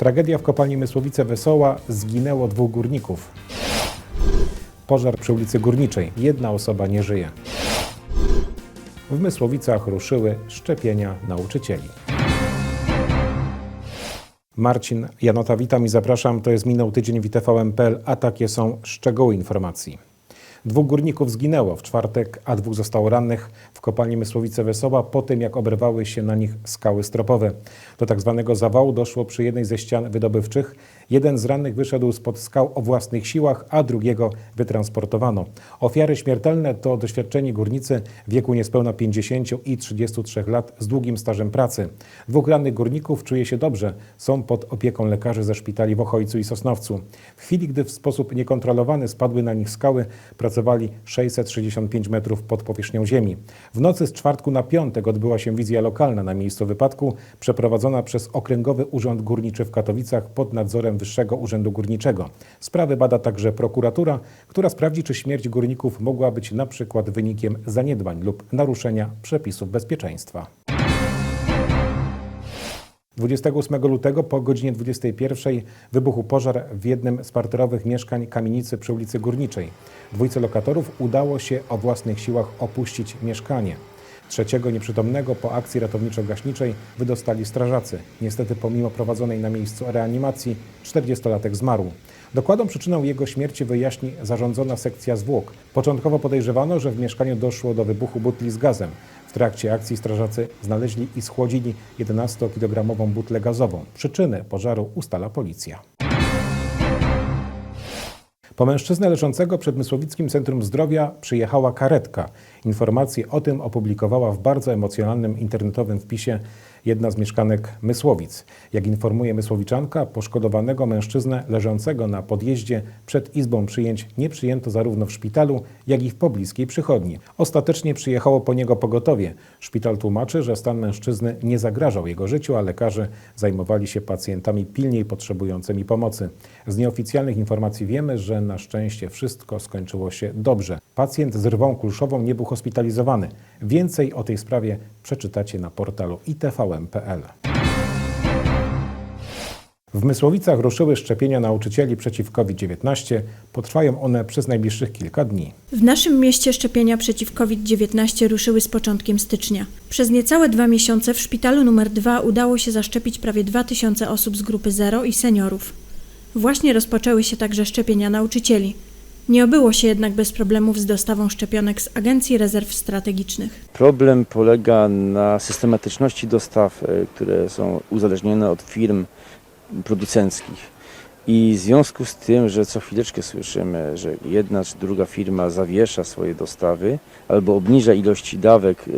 Tragedia w kopalni Mysłowice Wesoła. Zginęło dwóch górników. Pożar przy ulicy Górniczej. Jedna osoba nie żyje. W Mysłowicach ruszyły szczepienia nauczycieli. Marcin Janota, witam i zapraszam. To jest minął tydzień w TVN.pl, a takie są szczegóły informacji. Dwóch górników zginęło w czwartek, a dwóch zostało rannych w kopalni Mysłowice Wesoła po tym, jak oberwały się na nich skały stropowe. Do tak zwanego zawału doszło przy jednej ze ścian wydobywczych. Jeden z rannych wyszedł spod skał o własnych siłach, a drugiego wytransportowano. Ofiary śmiertelne to doświadczeni górnicy w wieku niespełna 50 i 33 lat z długim stażem pracy. Dwóch rannych górników czuje się dobrze, są pod opieką lekarzy ze szpitali w Ochojcu i Sosnowcu. W chwili, gdy w sposób niekontrolowany spadły na nich skały, pracowali 665 metrów pod powierzchnią ziemi. W nocy z czwartku na piątek odbyła się wizja lokalna na miejscu wypadku, przeprowadzona przez Okręgowy Urząd Górniczy w Katowicach pod nadzorem Wyższego Urzędu Górniczego. Sprawy bada także prokuratura, która sprawdzi, czy śmierć górników mogła być na przykład wynikiem zaniedbań lub naruszenia przepisów bezpieczeństwa. 28 lutego po godzinie 21 wybuchł pożar w jednym z parterowych mieszkań kamienicy przy ulicy Górniczej. Dwójce lokatorów udało się o własnych siłach opuścić mieszkanie. Trzeciego nieprzytomnego po akcji ratowniczo-gaśniczej wydostali strażacy. Niestety pomimo prowadzonej na miejscu reanimacji 40-latek zmarł. Dokładną przyczyną jego śmierci wyjaśni zarządzona sekcja zwłok. Początkowo podejrzewano, że w mieszkaniu doszło do wybuchu butli z gazem. W trakcie akcji strażacy znaleźli i schłodzili 11-kilogramową butlę gazową. Przyczynę pożaru ustala policja. Po mężczyznę leżącego przed Mysłowickim Centrum Zdrowia przyjechała karetka. Informacje o tym opublikowała w bardzo emocjonalnym internetowym wpisie jedna z mieszkanek Mysłowic. Jak informuje Mysłowiczanka, poszkodowanego mężczyznę leżącego na podjeździe przed izbą przyjęć nie przyjęto zarówno w szpitalu, jak i w pobliskiej przychodni. Ostatecznie przyjechało po niego pogotowie. Szpital tłumaczy, że stan mężczyzny nie zagrażał jego życiu, a lekarze zajmowali się pacjentami pilniej potrzebującymi pomocy. Z nieoficjalnych informacji wiemy, że na szczęście wszystko skończyło się dobrze. Pacjent z rwą kulszową nie był hospitalizowany. Więcej o tej sprawie przeczytacie na portalu W Mysłowicach ruszyły szczepienia nauczycieli przeciw COVID-19. Potrwają one przez najbliższych kilka dni. W naszym mieście szczepienia przeciw COVID-19 ruszyły z początkiem stycznia. Przez niecałe dwa miesiące w szpitalu numer 2 udało się zaszczepić prawie 2000 osób z grupy 0 i seniorów. Właśnie rozpoczęły się także szczepienia nauczycieli. Nie obyło się jednak bez problemów z dostawą szczepionek z Agencji Rezerw Strategicznych. Problem polega na systematyczności dostaw, e, które są uzależnione od firm producenckich. I w związku z tym, że co chwileczkę słyszymy, że jedna czy druga firma zawiesza swoje dostawy albo obniża ilości dawek, e,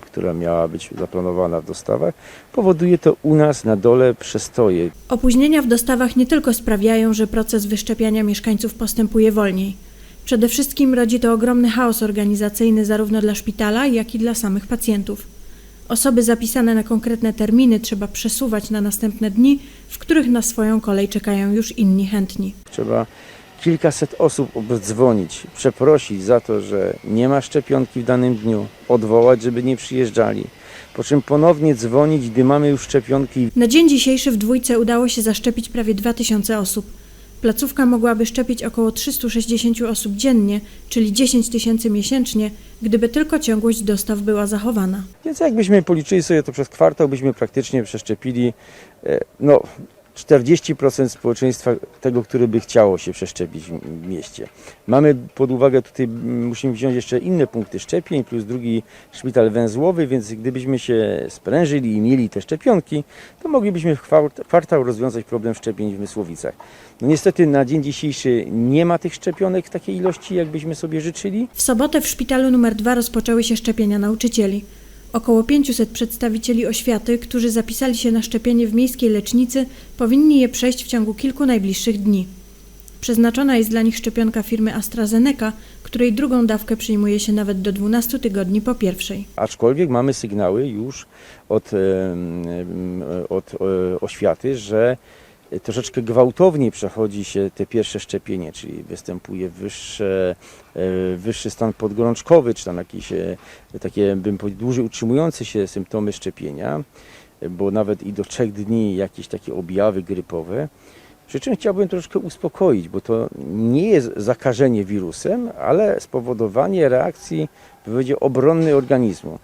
która miała być zaplanowana w dostawach, powoduje to u nas na dole przestoje. Opóźnienia w dostawach nie tylko sprawiają, że proces wyszczepiania mieszkańców postępuje wolniej. Przede wszystkim rodzi to ogromny chaos organizacyjny zarówno dla szpitala, jak i dla samych pacjentów. Osoby zapisane na konkretne terminy trzeba przesuwać na następne dni, w których na swoją kolej czekają już inni chętni. Trzeba kilkaset osób obdzwonić, przeprosić za to, że nie ma szczepionki w danym dniu, odwołać, żeby nie przyjeżdżali. Po czym ponownie dzwonić, gdy mamy już szczepionki. Na dzień dzisiejszy w dwójce udało się zaszczepić prawie 2000 osób. Placówka mogłaby szczepić około 360 osób dziennie, czyli 10 tysięcy miesięcznie, gdyby tylko ciągłość dostaw była zachowana. Więc jakbyśmy policzyli sobie to przez kwartał, byśmy praktycznie przeszczepili e, no, 40% społeczeństwa tego, które by chciało się przeszczepić w- mieście. Mamy pod uwagę tutaj, musimy wziąć jeszcze inne punkty szczepień, plus drugi szpital węzłowy, więc gdybyśmy się sprężyli i mieli te szczepionki, to moglibyśmy w kwart- kwartał rozwiązać problem szczepień w Mysłowicach. No niestety na dzień dzisiejszy nie ma tych szczepionek w takiej ilości, jakbyśmy sobie życzyli. W sobotę w szpitalu numer 2 rozpoczęły się szczepienia nauczycieli. Około 500 przedstawicieli oświaty, którzy zapisali się na szczepienie w miejskiej lecznicy, powinni je przejść w ciągu kilku najbliższych dni. Przeznaczona jest dla nich szczepionka firmy AstraZeneca, której drugą dawkę przyjmuje się nawet do 12 tygodni po pierwszej. Aczkolwiek mamy sygnały już od, od e, oświaty, że troszeczkę gwałtowniej przechodzi się te pierwsze szczepienie, czyli występuje wyższe, e, wyższy stan podgorączkowy, czy tam jakieś e, takie, bym powiedział, dłużej utrzymujące się symptomy szczepienia. Bo nawet i do trzech dni jakieś takie objawy grypowe. Przy czym chciałbym troszkę uspokoić, bo to nie jest zakażenie wirusem, ale spowodowanie reakcji, powiedział, obronnej organizmu.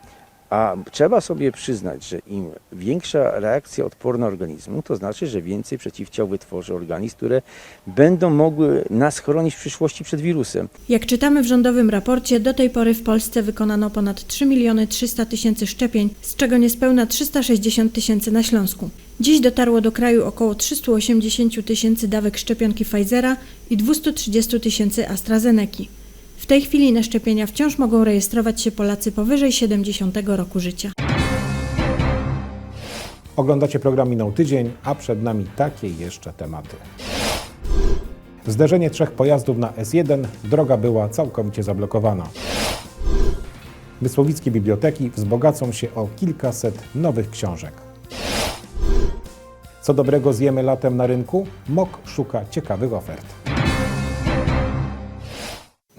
A trzeba sobie przyznać, że im większa reakcja odporna organizmu, to znaczy, że więcej przeciwciał wytworzy organizm, które będą mogły nas chronić w przyszłości przed wirusem. Jak czytamy w rządowym raporcie, do tej pory w Polsce wykonano ponad 3 miliony 300 tysięcy szczepień, z czego niespełna 360 tysięcy na Śląsku. Dziś dotarło do kraju około 380 tysięcy dawek szczepionki Pfizera i 230 tysięcy AstraZeneki. W tej chwili na szczepienia wciąż mogą rejestrować się Polacy powyżej 70 roku życia. Oglądacie program Minął Tydzień, a przed nami takie jeszcze tematy. Zderzenie trzech pojazdów na S1, droga była całkowicie zablokowana. Mysłowickie biblioteki wzbogacą się o kilkaset nowych książek. Co dobrego zjemy latem na rynku? MOK szuka ciekawych ofert.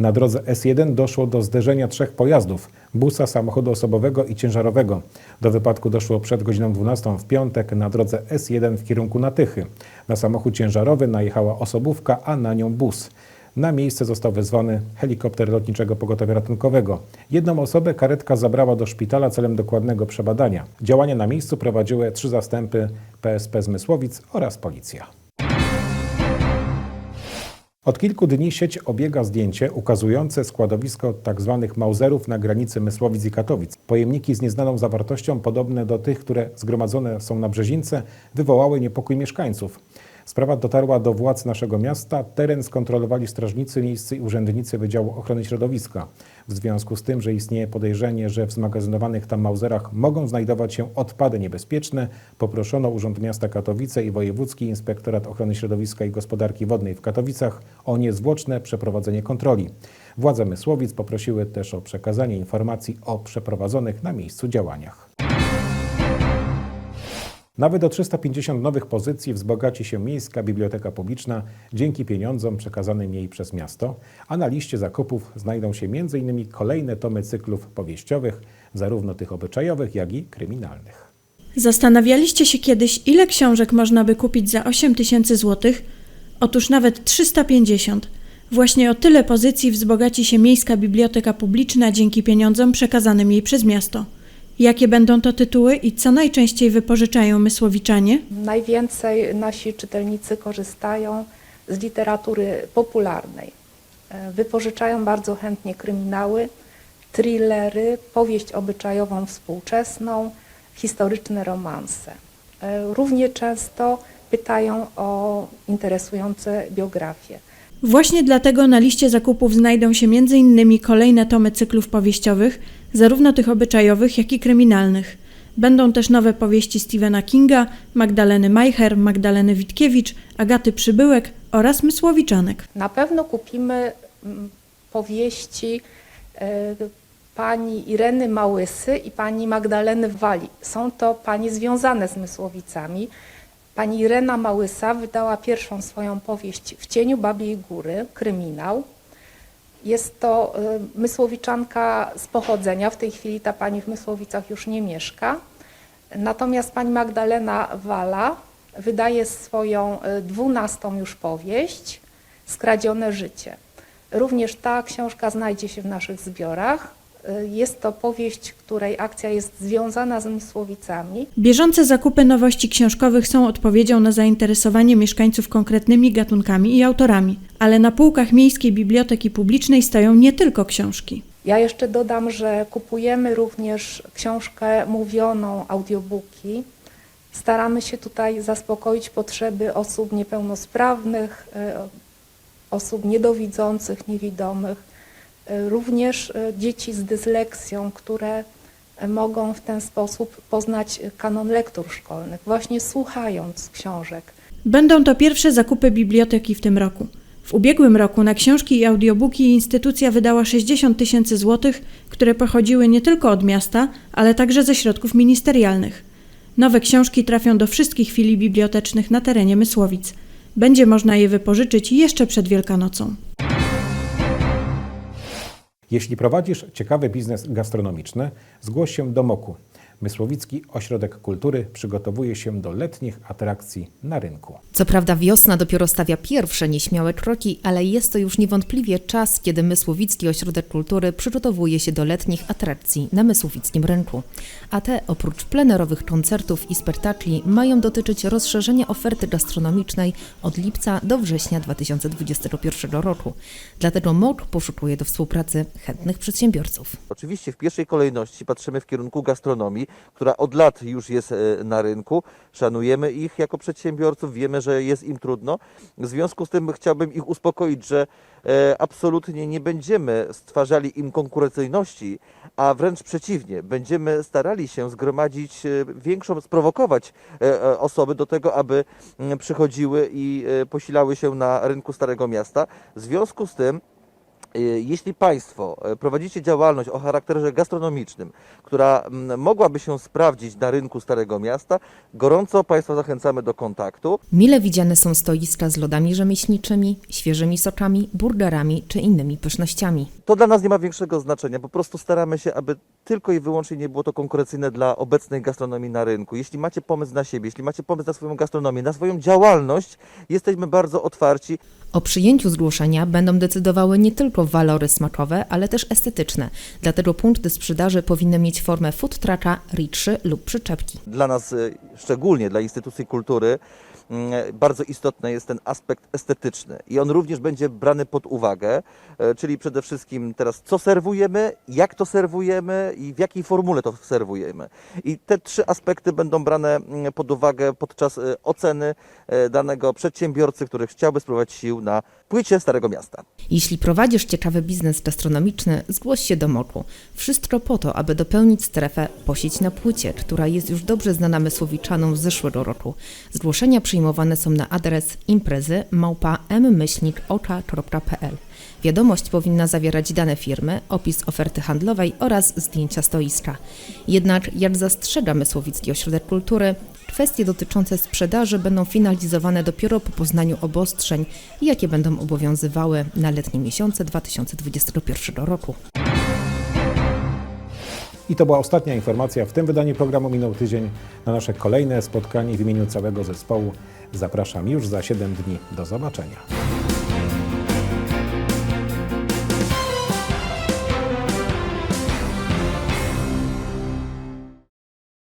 Na drodze S1 doszło do zderzenia trzech pojazdów busa, samochodu osobowego i ciężarowego. Do wypadku doszło przed godziną 12 w piątek na drodze S1 w kierunku Natychy. Na samochód ciężarowy najechała osobówka, a na nią bus. Na miejsce został wezwany helikopter lotniczego pogotowia ratunkowego. Jedną osobę karetka zabrała do szpitala celem dokładnego przebadania. Działania na miejscu prowadziły trzy zastępy PSP z Mysłowic oraz policja. Od kilku dni sieć obiega zdjęcie ukazujące składowisko tzw. Mauserów na granicy Mysłowic i Katowic. Pojemniki z nieznaną zawartością, podobne do tych, które zgromadzone są na Brzezince, wywołały niepokój mieszkańców. Sprawa dotarła do władz naszego miasta. Teren skontrolowali strażnicy miejscy i urzędnicy Wydziału Ochrony Środowiska. W związku z tym, że istnieje podejrzenie, że w zmagazynowanych tam Mauserach mogą znajdować się odpady niebezpieczne, poproszono Urząd Miasta Katowice i Wojewódzki Inspektorat Ochrony Środowiska i Gospodarki Wodnej w Katowicach o niezwłoczne przeprowadzenie kontroli. Władze Mysłowic poprosiły też o przekazanie informacji o przeprowadzonych na miejscu działaniach. Nawet o 350 nowych pozycji wzbogaci się Miejska Biblioteka Publiczna dzięki pieniądzom przekazanym jej przez miasto, a na liście zakupów znajdą się m.in. kolejne tomy cyklów powieściowych, zarówno tych obyczajowych, jak i kryminalnych. Zastanawialiście się kiedyś, ile książek można by kupić za 8 tysięcy złotych? Otóż nawet 350. Właśnie o tyle pozycji wzbogaci się Miejska Biblioteka Publiczna dzięki pieniądzom przekazanym jej przez miasto. Jakie będą to tytuły i co najczęściej wypożyczają mysłowiczanie? Najwięcej nasi czytelnicy korzystają z literatury popularnej. E, Wypożyczają bardzo chętnie kryminały, thrillery, powieść obyczajową współczesną, historyczne romanse. E, Równie często pytają o interesujące biografie. Właśnie dlatego na liście zakupów znajdą się m.in. kolejne tomy cyklów powieściowych, zarówno tych obyczajowych, jak i kryminalnych. Będą też nowe powieści Stephena Kinga, Magdaleny Majcher, Magdaleny Witkiewicz, Agaty Przybyłek oraz Mysłowiczanek. Na pewno kupimy mm, powieści e, pani Ireny Małysy i pani Magdaleny Wali. Są to panie związane z Mysłowicami. Pani Irena Małysa wydała pierwszą swoją powieść W cieniu Babiej Góry, kryminał. Jest to e, Mysłowiczanka z pochodzenia. W tej chwili ta pani w Mysłowicach już nie mieszka. Natomiast pani Magdalena Wala wydaje swoją e, dwunastą już powieść Skradzione życie. Również ta książka znajdzie się w naszych zbiorach. Y, Jest to powieść, której akcja jest związana z Mysłowicami. Bieżące zakupy nowości książkowych są odpowiedzią na zainteresowanie mieszkańców konkretnymi gatunkami i autorami, ale na półkach Miejskiej Biblioteki Publicznej stoją nie tylko książki. Ja jeszcze dodam, że kupujemy również książkę mówioną, audiobooki. Staramy się tutaj zaspokoić potrzeby osób niepełnosprawnych, y, osób niedowidzących, niewidomych, również y, dzieci z dysleksją, które y, mogą w ten sposób poznać kanon lektur szkolnych, właśnie słuchając książek. Będą to pierwsze zakupy biblioteki w tym roku. W ubiegłym roku na książki i audiobooki instytucja wydała 60 tysięcy złotych, które pochodziły nie tylko od miasta, ale także ze środków ministerialnych. Nowe książki trafią do wszystkich filii bibliotecznych na terenie Mysłowic. Będzie można je wypożyczyć jeszcze przed Wielkanocą. Jeśli prowadzisz ciekawy biznes gastronomiczny, zgłoś się do MOKU. Mysłowicki Ośrodek Kultury przygotowuje się do letnich atrakcji na rynku. Co prawda wiosna dopiero stawia pierwsze nieśmiałe kroki, ale jest to już niewątpliwie czas, kiedy Mysłowicki Ośrodek Kultury przygotowuje się do letnich atrakcji na Mysłowickim Rynku. A te, oprócz plenerowych koncertów i spektakli, mają dotyczyć rozszerzenia oferty gastronomicznej od lipca do września 2021 roku. Dlatego MOK poszukuje do współpracy chętnych przedsiębiorców. Oczywiście w pierwszej kolejności patrzymy w kierunku gastronomii, która od lat już jest e, na rynku. Szanujemy ich jako przedsiębiorców, wiemy, że jest im trudno. W związku z tym chciałbym ich uspokoić, że e, absolutnie nie będziemy stwarzali im konkurencyjności, a wręcz przeciwnie, będziemy starali się zgromadzić e, większą, sprowokować osoby do tego, aby przychodziły i posilały się na rynku Starego Miasta. W związku z tym Jeśli Państwo e, prowadzicie działalność o charakterze gastronomicznym, która mogłaby się sprawdzić na rynku Starego Miasta, gorąco Państwa zachęcamy do kontaktu. Mile widziane są stoiska z lodami rzemieślniczymi, świeżymi sokami, burgerami czy innymi pysznościami. To dla nas nie ma większego znaczenia. Po prostu staramy się, aby tylko i wyłącznie nie było to konkurencyjne dla obecnej gastronomii na rynku. Jeśli macie pomysł na siebie, jeśli macie pomysł na swoją gastronomię, na swoją działalność, jesteśmy bardzo otwarci. O przyjęciu zgłoszenia będą decydowały nie tylko walory smakowe, ale też estetyczne. Dlatego punkty sprzedaży powinny mieć formę food trucka, ritszy lub przyczepki. Dla nas, e, szczególnie dla instytucji kultury, mm, bardzo istotny jest ten aspekt estetyczny i on również będzie brany pod uwagę, e, czyli przede wszystkim teraz co serwujemy, jak to serwujemy i w jakiej formule to serwujemy. I te trzy aspekty będą brane mm, pod uwagę podczas e, oceny danego przedsiębiorcy, który chciałby spróbować sił na płycie Starego Miasta. Jeśli prowadzisz ciekawy biznes gastronomiczny, zgłoś się do MOK-u. Wszystko po to, aby dopełnić strefę Posieć na płycie, która jest już dobrze znana mysłowiczanom z zeszłego roku. Zgłoszenia przyjmowane są na adres imprezy małpa mmyślnikoka.pl. Wiadomość powinna zawierać dane firmy, opis oferty handlowej oraz zdjęcia stoiska. Jednak, jak zastrzega Mysłowicki Ośrodek Kultury, kwestie dotyczące sprzedaży będą finalizowane dopiero po poznaniu obostrzeń, jakie będą obowiązywały na letnie miesiące 2021 roku. I to była ostatnia informacja w tym wydaniu programu Minął Tydzień. Na nasze kolejne spotkanie w imieniu całego zespołu zapraszam już za 7 dni. Do zobaczenia.